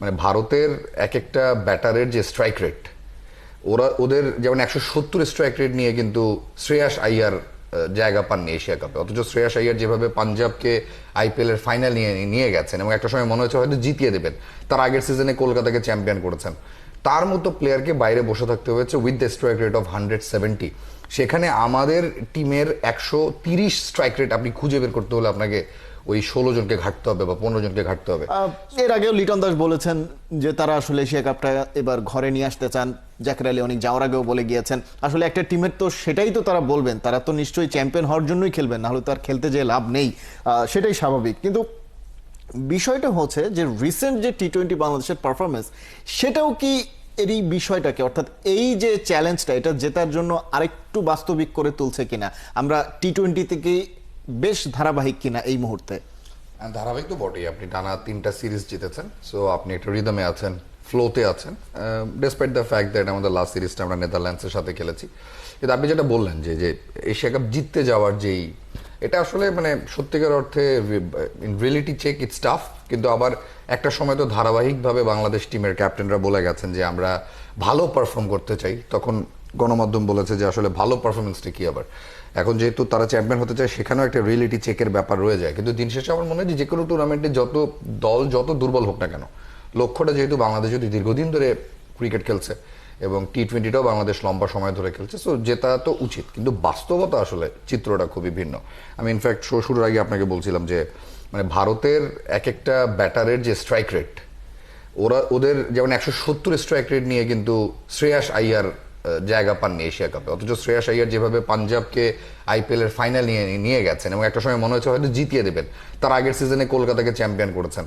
মানে ভারতের এক একটা ব্যাটারের যে স্ট্রাইক রেট ওরা, ওদের যেমন একশো সত্তর স্ট্রাইক রেট নিয়ে কিন্তু শ্রেয়াস আইয়ার জায়গা পাননি এশিয়া কাপে। অথচ শ্রেয়াস আইয়ার যেভাবে পাঞ্জাবকে আইপিএল এর ফাইনাল নিয়ে নিয়ে গেছেন এবং একটা সময় মনে হচ্ছে হয়তো জিতিয়ে দেবেন, তার আগের সিজনে কলকাতাকে চ্যাম্পিয়ন করেছেন। তার মতো প্লেয়ারকে বাইরে বসে থাকতে হয়েছে with the strike rate of hundred seventy সেখানে আমাদের টিমের একশো তিরিশ স্ট্রাইক রেট আপনি খুঁজে বের করতে হলে আপনাকে ওই ষোলো জনকে ঘাটতে হবে বা পনেরো জনকে ঘাটতে হবে। এর আগেও লিটন দাস বলেছেন যে তারা আসলে এশিয়া কাপটা এবার ঘরে নিয়ে আসতে চান। জাকির আলী অনেক যাওয়ার আগেও বলে গিয়েছেন। আসলে একটা টিমের তো সেটাই তো তারা বলবেন। তারা তো নিশ্চয়ই চ্যাম্পিয়ন হওয়ার জন্যই খেলবেন, নাহলে তো আর খেলতে যে লাভ নেই। সেটাই স্বাভাবিক। কিন্তু বিষয়টা হচ্ছে যে রিসেন্ট যে টি টোয়েন্টি বাংলাদেশের পারফরমেন্স সেটাও কি এর এই বিষয়টাকে, অর্থাৎ এই যে চ্যালেঞ্জটা এটা জেতার জন্য আরেকটু বাস্তবিক করে তুলছে কিনা? আমরা টি টোয়েন্টি থেকে বেশ ধারাবাহিক কিনা এই মুহূর্তে? ধারাবাহিক তো বটেই, আপনি টানা তিনটা সিরিজ জিতেছেন সো আপনি একটা রিদমে আছেন ফ্লোতে আছেন ডেসপাইট দ্য ফ্যাক্ট দ্যাট আমাদের লাস্ট সিরিজটা আমরা নেদারল্যান্ডসের সাথে খেলেছি। কিন্তু আপনি যেটা বললেন যে যে এশিয়া কাপ জিততে যাওয়ার যেই এটা আসলে মানে সত্যিকার অর্থে in reality check it's tough কিন্তু আবার একটা সময় তো ধারাবাহিকভাবে বাংলাদেশ টিমের ক্যাপ্টেনরা বলে গেছেন যে আমরা ভালো পারফর্ম করতে চাই। তখন গণমাধ্যম বলেছে যে আসলে ভালো পারফরমেন্সটা কি আবার? এখন যেহেতু তারা চ্যাম্পিয়ন হতে চায়, সেখানেও একটা রিয়েলিটি চেকের ব্যাপার রয়ে যায়। কিন্তু দিন শেষে আমার মনে হয় যে কোনো টুর্নামেন্টে যত দল যত দুর্বল হোক না কেন, লক্ষ্যটা যেহেতু বাংলাদেশ যদি দীর্ঘদিন ধরে ক্রিকেট খেলছে এবং টি টোয়েন্টিটাও বাংলাদেশ লম্বা সময় ধরে খেলছে সো জেতা তো উচিত। কিন্তু বাস্তবতা আসলে চিত্রটা খুবই ভিন্ন। আমি ইনফ্যাক্ট শো শুরুর আগে আপনাকে বলছিলাম যে মানে ভারতের এক একটা ব্যাটারের যে স্ট্রাইক রেট ওরা, ওদের যেমন একশো সত্তর স্ট্রাইক রেট নিয়ে কিন্তু শ্রেয়াস আইয়ার জায়গা পাননি এশিয়া কাপে। অথচ শ্রেয়াস আইয়ার যেভাবে পাঞ্জাবকে আইপিএল এর ফাইনাল নিয়ে নিয়ে গেছেন, এবং একটা সময় মনে হচ্ছে হয়তো জিতিয়ে দেবেন, তার আগের সিজনে কলকাতাকে চ্যাম্পিয়ন করেছেন।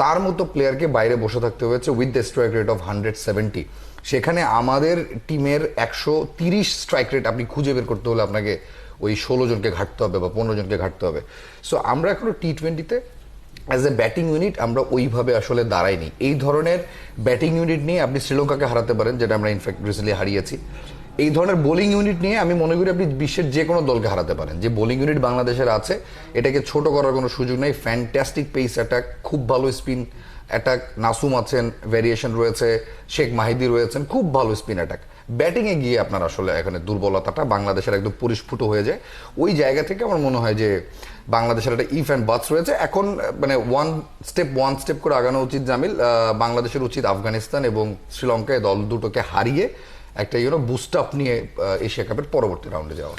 তার মতো প্লেয়ারকে বাইরে বসে থাকতে হয়েছে with the strike rate of hundred seventy সেখানে আমাদের টিমের একশো তিরিশ স্ট্রাইক রেট আপনি খুঁজে বের করতে হলে আপনাকে ওই ষোলো জনকে ঘাটতে হবে বা পনেরো জনকে ঘাটতে হবে। সো আমরা এখনও টি টোয়েন্টিতে অ্যাজ এ ব্যাটিং ইউনিট আমরা ওইভাবে আসলে দাঁড়াইনি। এই ধরনের ব্যাটিং ইউনিট নিয়ে আপনি শ্রীলঙ্কাকে হারাতে পারেন, যেটা আমরা ইনফ্যাক্ট রিসেন্টলি হারিয়েছি। এই ধরনের বোলিং ইউনিট নিয়ে আমি মনে করি আপনি বিশ্বের যে কোনো দলকে হারাতে পারেন। যে বোলিং ইউনিট বাংলাদেশের আছে, এটাকে ছোট করার কোনো সুযোগ নেই। ফ্যান্টাস্টিক পেস অ্যাটাক খুব ভালো স্পিন অ্যাটাক নাসুম আছেন ভ্যারিয়েশন রয়েছে, শেখ মাহিদি রয়েছেন, খুব ভালো স্পিন অ্যাটাক ব্যাটিংয়ে গিয়ে আপনার আসলে এখানে দুর্বলতাটা বাংলাদেশের একদম পরিস্ফুট হয়ে যায়। ওই জায়গা থেকে আমার মনে হয় যে বাংলাদেশের একটা ইফ অ্যান্ড বাথস রয়েছে। এখন মানে ওয়ান স্টেপ ওয়ান স্টেপ করে আগানো উচিত জামিল। বাংলাদেশের উচিত আফগানিস্তান এবং শ্রীলঙ্কায় দল দুটোকে হারিয়ে একটা ইউনো বুস্ট আপ নিয়ে এশিয়া কাপের পরবর্তী রাউন্ডে যাওয়া।